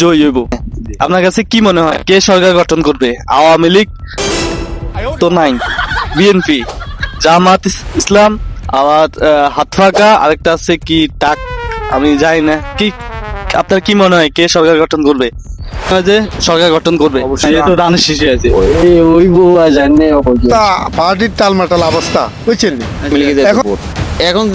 জয়ী হইব। আপনার কাছে কি মনে হয়? কে সরকার গঠন করবে? আওয়ামী লীগ? তো নাই। বিএনপি জামাত ইসলাম আহ, হাত ফাঁকা আরেকটা আছে কি টাক আমি জানি না। কি আপনার কি মনে হয় কে সরকার গঠন করবে? যে সরকার গঠন করবে। তো রানের শেষে আছে। ওই বউ জানে পার্টির টালমাটাল অবস্থা। বুঝছেন? এখন এখন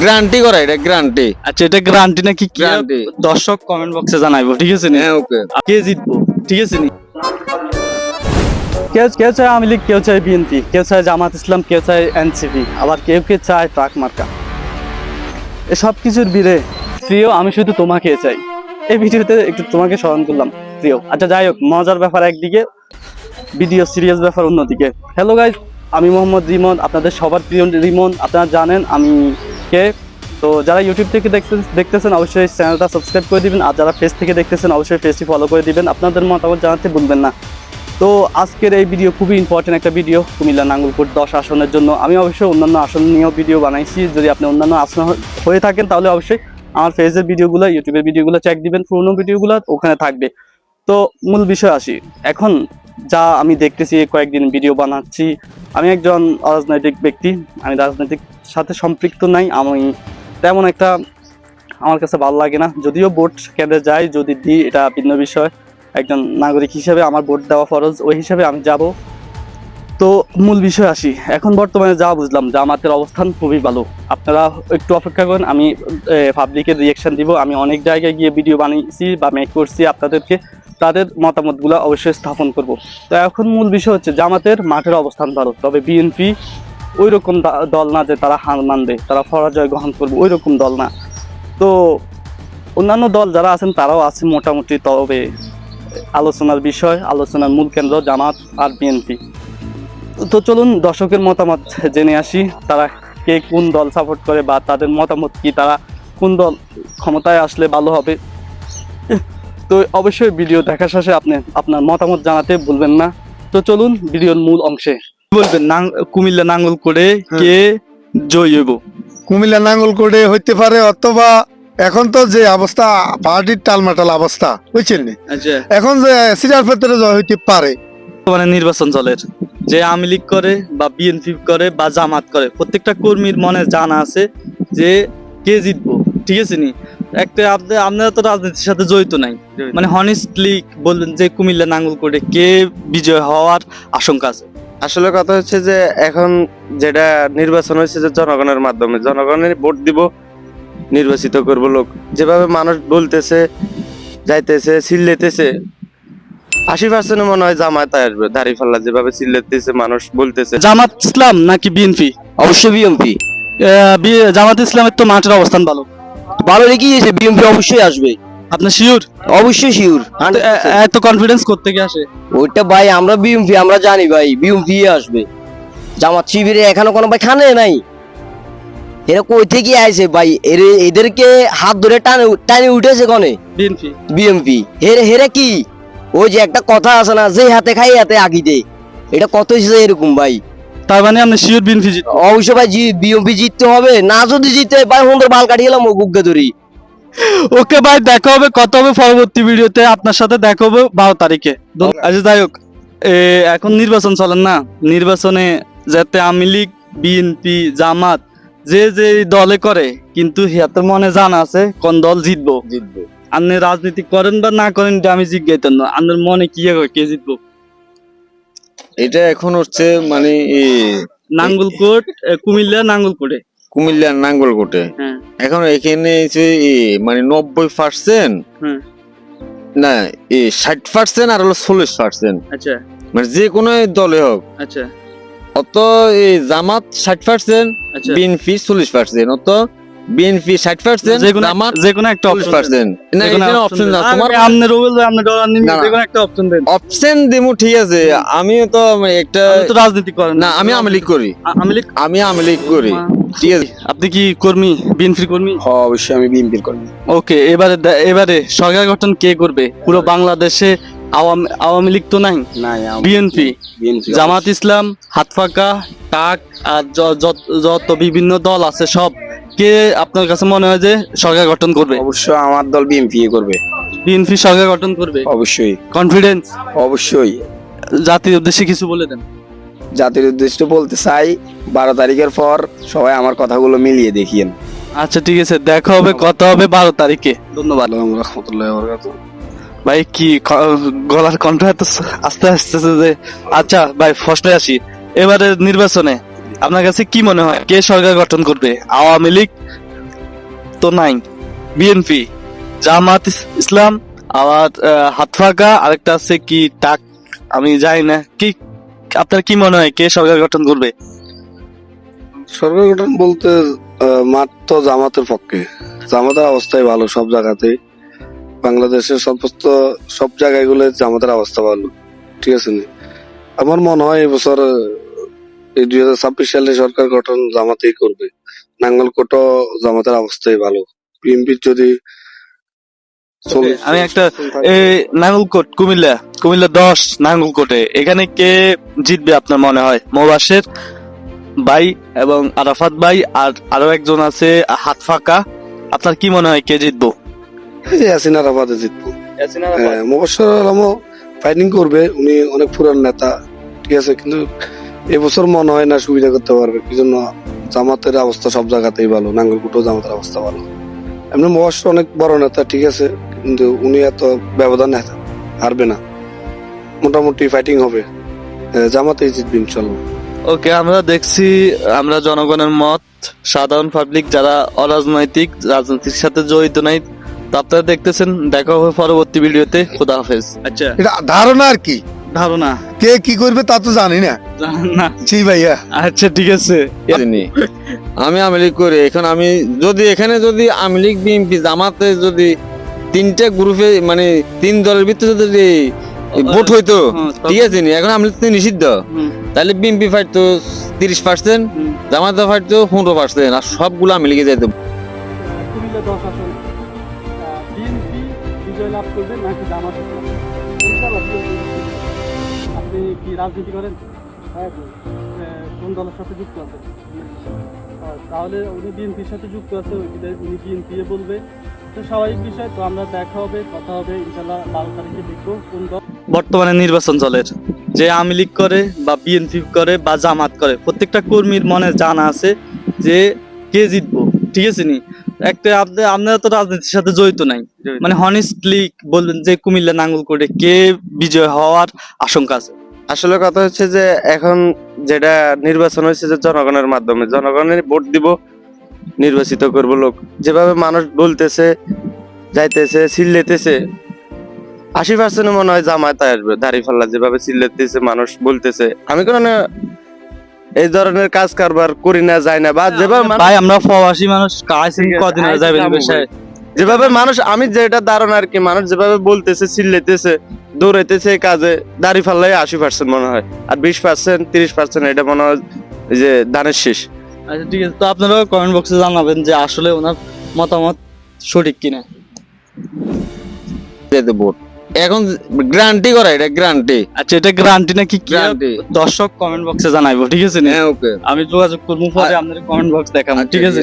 গ্যারান্টি করা এটা গ্যারান্টি আচ্ছা এটা গ্যারান্টি নাকি কি? Guarantee। দর্শক কমেন্ট বক্সে জানাইবো ঠিক আছে নি? হ্যাঁ ওকে কে জিতবো ঠিক আছে নি? কেউ কেউ চায় আওয়ামী লীগ কেউ চায় বিএনপি কেউ চায় জামাত ইসলাম কেউ চায় এনসিপি আবার কেউ কেউ চায় ট্রাক মার্কা। এসব কিছুর বীরে প্রিয় আমি শুধু তোমাকে চাই। এই ভিডিওতে একটু তোমাকে স্মরণ করলাম প্রিয়। আচ্ছা যাই হোক মজার ব্যাপার একদিকে ভিডিও সিরিয়াস ব্যাপার অন্যদিকে। হ্যালো গাইজ আমি মোহাম্মদ রিমন, আপনাদের সবার প্রিয় রিমন, আপনারা জানেন আমি কে। তো যারা ইউটিউব থেকে দেখছেন দেখতেছেন, অবশ্যই চ্যানেলটা সাবস্ক্রাইব করে দিবেন, আর যারা ফেস থেকে দেখতেছেন, অবশ্যই ফেসটি ফলো করে দিবেন। আপনাদের মতামত জানাতে ভুলবেন না। তো আজকের এই ভিডিও খুবই ইম্পর্টেন্ট একটা ভিডিও কুমিল্লা নাঙ্গলকোট দশ আসনের জন্য। আমি অবশ্যই অন্যান্য আসন নিয়েও ভিডিও বানাইছি। যদি আপনি অন্যান্য আসন হয়ে থাকেন, তাহলে অবশ্যই আমার ফেসের ভিডিওগুলো ইউটিউবের ভিডিওগুলো চেক দিবেন। পুরোনো ভিডিওগুলো ওখানে থাকবে। তো মূল বিষয় আসি। এখন যা আমি দেখতেছি, কয়েকদিন ভিডিও বানাচ্ছি। আমি একজন অরাজনৈতিক ব্যক্তি, আমি রাজনৈতিক সাথে সম্পৃক্ত নাই, আমি তেমন একটা আমার কাছে ভালো লাগে না। যদিও ভোট কেন্দ্রে যাই, যদি দিই, এটা ভিন্ন বিষয়। একজন নাগরিক হিসেবে আমার ভোট দেওয়া ফরজ, ওই হিসাবে আমি যাব। তো মূল বিষয় আসি। এখন বর্তমানে যা বুঝলাম, জামাতের অবস্থান খুবই ভালো। আপনারা একটু অপেক্ষা করেন, আমি পাবলিকের রিয়েকশন দিব। আমি অনেক জায়গায় গিয়ে ভিডিও বানিয়েছি বা মেক করছি আপনাদেরকে। তাদের মতামতগুলো অবশ্যই স্থাপন করব। তো এখন মূল বিষয় হচ্ছে জামাতের মাঠের অবস্থান ভালো, তবে বিএনপি ওই রকম দল না যে তারা হার মানবে, তারা পরাজয় গ্রহণ করবে ওই রকম দল না। তো অন্যান্য দল যারা আছেন তারাও আছে মোটামুটি, তবে আলোচনার বিষয়, আলোচনার মূল কেন্দ্র জামাত আর বিএনপি তো চলুন দর্শকের মতামত জেনে আসি, তারা কে কোন দল সাপোর্ট করে বা তাদের মতামত কি, তারা কোন দল ক্ষমতায় আসলে ভালো হবে। তো অবশ্যই ভিডিও দেখা শেষে আপনি আপনার মতামত জানাতে ভুলবেন না। তো চলুন ভিডিওর মূল অংশে। বলবেন? কুমিল্লা নাঙ্গল করে কে জয়ী হইব? কুমিল্লা নাঙ্গলকোটে হইতে পারে অথবা এখন তো যে অবস্থা পার্টির টালমাটাল অবস্থা বুঝছেন আচ্ছা। এখন যে সিটার ভেতরে জয় হইতে পারে। মানে নির্বাচন চলের। যে আওয়ামী লীগ করে বা বিএনপি করে বা জামাত করে প্রত্যেকটা কর্মীর মনে জানা আছে যে কে জিতবো ঠিক আছে নি? একটা আপনি আপনারা তো রাজনীতির সাথে জড়িত নাই। মানে হনেস্টলি বলবেন যে কুমিল্লা নাঙ্গল করে কে বিজয় হওয়ার আশঙ্কা আছে? আসলে কথা হচ্ছে যে এখন যেটা নির্বাচন হয়েছে যে জনগণের মাধ্যমে জনগণের ভোট দিব নির্বাচিত করব লোক। যেভাবে মানুষ বলতেছে যাইতেছে চিল্লেতেছে আশি পার্সেন্ট মনে হয় জামায়াত আসবে দাঁড়িয়ে যেভাবে চিল্লেতেছে মানুষ বলতেছে। জামাত ইসলাম নাকি বিএনপি? অবশ্যই বিএমপি জামাত ইসলামের তো মাঠের অবস্থান ভালো। ভালো গেছে বিএমপি অবশ্যই আসবে। আপনার শিওর অবশ্যই শিওর এত কনফিডেন্স করতে গিয়ে আসে? ওইটা ভাই আমরা বিএমপি আমরা জানি ভাই বিএমপি আসবে। জামাত শিবিরে এখনও কোনো ভাই খানে নাই। এরা কই থেকে আইছে ভাই? এরে এদেরকে হাত ধরে টানে টানে উঠেছে কনে? বিএমপি হেরে হেরে কি? ওই যে একটা কথা আছে না যে হাতে খাই হাতে আগি দে এটা কত এরকম ভাই? তার মানে আপনি শিওর বিএনপি জিত অবশ্যই ভাই জিততে হবে না যদি জিতে ভাই সুন্দর বাল কাটিয়ে গেলাম ও গুগ্গে ধরি। ওকে ভাই দেখা হবে কত হবে পরবর্তী ভিডিওতে আপনার সাথে দেখা হবে বারো তারিখে। আচ্ছা যাই হোক এখন নির্বাচন চলেন না। নির্বাচনে যাতে আওয়ামী লীগ বিএনপি জামাত যে যে দলে করে কিন্তু হিয়াতে মনে জানা আছে কোন দল জিতবো। জিতবে। আপনি রাজনীতি করেন বা না করেন এটা আমি জিজ্ঞাসা না। আপনার মনে কি কে জিতবো? এটা এখন হচ্ছে মানে নাঙ্গলকোট কুমিল্লা নাঙ্গলকোটে। কুমিল্লার নাঙ্গলকোটে। হ্যাঁ। এখন এখানে যে মানে নব্বই পার্সেন্ট। না ষাট পার্সেন্ট আর হলো চল্লিশ পার্সেন্ট আচ্ছা। মানে যে কোনো দলে হোক। আচ্ছা। অত এই জামাত ষাট পার্সেন্ট আচ্ছা। বিএনপি চল্লিশ পার্সেন্ট অত বিএনপি ষাট পার্সেন্ট যে কোনো যে কোনো একটা অপশন পার্সেন্ট না এখানে অপশন না তোমার আপনি রুবেল আপনি ডলার নিন, না, না। যেকোনো একটা অপশন দেন। অপশন দিমু ঠিক আছে। আমিও তো একটা আপনি তো রাজনীতি করেন। না আমি করি। আমি করি। ঠিক আছে। আপনি কি কর্মী বিএনপির কর্মী? অবশ্যই আমি কর্মী। ওকে এবারে এবারে সরকার গঠন কে করবে? পুরো বাংলাদেশে আওয়ামী আওয়ামী লীগ তো নাই? বিএনপি জামাত ইসলাম হাতফাকা টাক আর যত বিভিন্ন দল আছে সব কে আপনার কাছে মনে হয় যে সরকার গঠন করবে? অবশ্যই আমার দল বিএমপি করবে। বিএনপি সরকার গঠন করবে? অবশ্যই। কনফিডেন্স অবশ্যই। জাতির উদ্দেশ্যে কিছু বলে দেন। জাতির উদ্দেশ্যে বলতে চাই বারো তারিখের পর সবাই আমার কথাগুলো মিলিয়ে দেখিয়েন। আচ্ছা ঠিক আছে। দেখা হবে কথা হবে বারো তারিখে। ধন্যবাদ। রহমতুল্লাহ ভাই কি গলার কণ্ঠ এত আস্তে আস্তে যে আচ্ছা ভাই ফার্স্টে আসি। এবারে নির্বাচনে আপনার কাছে কি মনে হয়? কে সরকার গঠন করবে? আওয়ামী লীগ তো নাই। বিএনপি জামাত ইসলাম আবার হাত ফাঁকা, আরেকটা আছে কি টাক আমি জানি না। কি, আপনার কি মনে হয় কে সরকার গঠন করবে? সরকার গঠন বলতে মাঠ তো জামাতের পক্ষে। জামাতের অবস্থাই ভালো সব জায়গাতে। বাংলাদেশের সমস্ত সব জায়গায়গুলো জামাতের অবস্থা ভালো। ঠিক আছে আমার মনে হয় এবছর এই দুই হাজার ছাব্বিশ সালে সরকার গঠন জামাতেই করবে। নাঙ্গলকোটও জামাতের অবস্থাই ভালো। বিএনপির যদি আমি একটা নাঙ্গলকোট কুমিল্লা কুমিল্লা দশ নাঙ্গলকোটে। এখানে কে জিতবে আপনার মনে হয়? মোবাসের ভাই এবং আরাফাত ভাই আর আরও একজন আছে হাত ফাঁকা। আপনার কি মনে হয় কে জিতবো? ইয়াসিন আরাফাতে জিতবো। হ্যাঁ, মোবাশ্বের আলমও ফাইটিং করবে। উনি অনেক পুরান নেতা ঠিক আছে কিন্তু এবছর মনে হয় না সুবিধা করতে পারবে কি জন্য? জামাতের অবস্থা সব জায়গাতেই ভালো নাঙ্গলকুটো জামাতের অবস্থা ভালো। এমনি মোবাশ্বের অনেক বড় নেতা ঠিক আছে কিন্তু উনি এত ব্যবধান হারবে না। মোটামুটি ফাইটিং হবে। জামাতেই জিতবে ইনশাল্লাহ ওকে আমরা দেখছি আমরা জনগণের মত সাধারণ পাবলিক যারা অরাজনৈতিক রাজনীতির সাথে জড়িত নাই তো আপনারা দেখতেছেন দেখা হবে পরবর্তী ভিডিওতে খোদা হাফেজ। আচ্ছা। এটা ধারণা আর কি? ধারণা। কে কি করবে তা তো জানি না। না জি ভাইয়া। আচ্ছা ঠিক আছে। আমি আওয়ামী লীগ করি এখন আমি যদি এখানে যদি আওয়ামী লীগ বিএনপি জামাতে যদি তিনটা গ্রুপে মানে তিন দলের ভিতরে যদি ভোট হইতো হ্যাঁ, ঠিক আছে নি? এখন আওয়ামী লীগ নিষিদ্ধ। তাহলে বিএনপি ফাইট তিরিশ পার্সেন্ট। জামাতে ফাইট তো পনেরো পার্সেন্ট আর সবগুলো আওয়ামী লীগে আসন বিএনপি বিজয় লাভ করবে নাকি জামাত? আপনি কি রাজনীতি করেন? কোন দলের সাথে যুক্ত আছেন? তাহলে উনি বিএনপির সাথে যুক্ত আছে উনি বিএনপি বলবে। তো স্বাভাবিক বিষয় তো আমরা দেখা হবে কথা হবে ইনশাল্লাহ বারো তারিখে দেখব কোন দল। বর্তমানে নির্বাচন চলের যে আওয়ামী লীগ করে বা বিএনপি করে বা জামাত করে প্রত্যেকটা কর্মীর মনে জানা আছে যে কে জিতবো ঠিক আছে নি? একটা আপনি আপনারা তো রাজনীতির সাথে জড়িত নাই। মানে হনেস্টলি বলবেন যে কুমিল্লা নাঙ্গল করে কে বিজয় হওয়ার আশঙ্কা আছে? আসলে কথা হচ্ছে যে এখন যেটা নির্বাচন হয়েছে যে জনগণের মাধ্যমে জনগণের ভোট দিব নির্বাচিত করব লোক। যেভাবে মানুষ বলতেছে যাইতেছে চিল্লেতেছে আশি পার্সেন্ট মনে হয় জামায়াত আসবে দাড়ি ফাল্লা যেভাবে চিল্লেতেছে মানুষ বলতেছে। আমি কোনো না- এই ধরনের কাজ কারবার করি না যাই না বা যেভাবে ভাই আমরা প্রবাসী মানুষ আছে, কদিন যাব যেভাবে মানুষ আমি যেটা ধারণা আর কি মানুষ যেভাবে বলতেছে চিল্লেতেছে দৌড়াইতেছে কাজে দাড়ি ফাল্লাই আশি পার্সেন্ট মনে হয়। আর বিশ পার্সেন্ট তিরিশ পার্সেন্ট এটা মনে হয় যে ধানের শেষ। আচ্ছা ঠিক আছে তো আপনারা কমেন্ট বক্সে জানাবেন যে আসলে ওনার মতামত সঠিক কিনা। ভোট এখন গ্যারান্টি করা এটা গ্যারান্টি আচ্ছা এটা গ্যারান্টি নাকি কি? গ্যারান্টি দর্শক কমেন্ট বক্সে জানাইবো ঠিক আছে নি? হ্যাঁ ওকে। আমি যোগাযোগ করব পরে আপনাদের কমেন্ট বক্স দেখাবো ঠিক আছে।